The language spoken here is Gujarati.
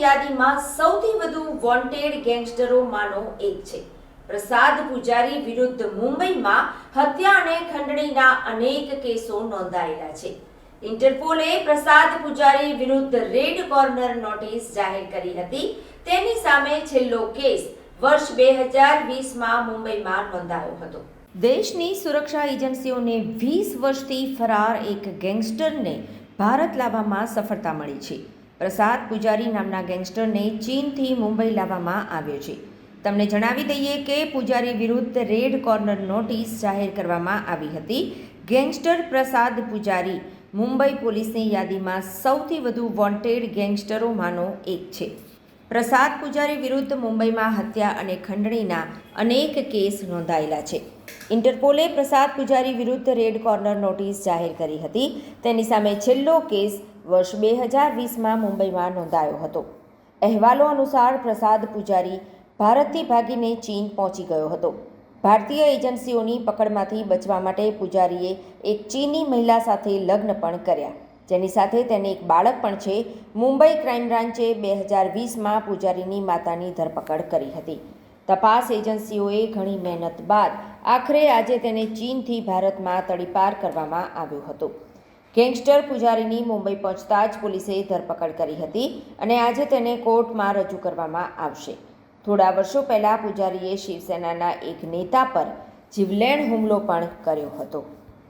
યાદીમાં સૌથી વધુ વોન્ટેડ ગેંગસ્ટરોમાંનો એક છે. પ્રસાદ પૂજારી વિરુદ્ધ મુંબઈમાં હત્યા અને ખંડણીના અનેક કેસો નોંધાયેલા છે. ઇન્ટરપોલે પ્રસાદ પૂજારી વિરુદ્ધ રેડ કોર્નર નોટિસ જાહેર કરી હતી. તેની સામે છેલ્લો કેસ વર્ષ બે હજાર વીસમાં મુંબઈમાં નોંધાયો હતો. દેશની સુરક્ષા એજન્સીઓને વીસ વર્ષથી ફરાર એક ગેંગસ્ટરને ભારત લાવવામાં સફળતા મળી છે. પ્રસાદ પૂજારી નામના ગેંગસ્ટરને ચીનથી મુંબઈ લાવવામાં આવ્યો છે. તમને જણાવી દઈએ કે પૂજારી વિરુદ્ધ રેડ કોર્નર નોટિસ જાહેર કરવામાં આવી હતી. ગેંગસ્ટર પ્રસાદ પૂજારી મુંબઈ પોલીસની યાદીમાં સૌથી વધુ વોન્ટેડ ગેંગસ્ટરોમાંનો એક છે. પ્રસાદ પૂજારી વિરુદ્ધ મુંબઈમાં હત્યા અને ખંડણીના અનેક કેસ નોંધાયેલા છે. ઇન્ટરપોલે પ્રસાદ પૂજારી વિરુદ્ધ રેડ કોર્નર નોટિસ જાહેર કરી હતી. તેની સામે છેલ્લો કેસ વર્ષ બે હજાર વીસમાં મુંબઈમાં નોંધાયો હતો. અહેવાલો અનુસાર પ્રસાદ પૂજારી ભારતથી ભાગીને ચીન પહોંચી ગયો હતો. ભારતીય એજન્સીઓની પકડમાંથી બચવા માટે પૂજારીએ એક ચીની મહિલા સાથે લગ્ન પણ કર્યા. જેની સાથે તેને એક બાળક પણ છે. મુંબઈ ક્રાઇમ બ્રાન્ચે બે હજાર વીસમાં પૂજારીની માતાની ધરપકડ કરી હતી. તપાસ એજન્સીઓએ ઘણી મહેનત બાદ આખરે આજે તેને ચીનથી ભારતમાં તડીપાર કરવામાં આવ્યો હતો. ગેંગસ્ટર પૂજારીની મુંબઈ પહોંચતા જ પોલીસે ધરપકડ કરી હતી અને આજે તેને કોર્ટમાં રજૂ કરવામાં આવશે. થોડા વર્ષો પહેલાં પૂજારીએ શિવસેનાના એક નેતા પર જીવલેણ હુમલો પણ કર્યો હતો.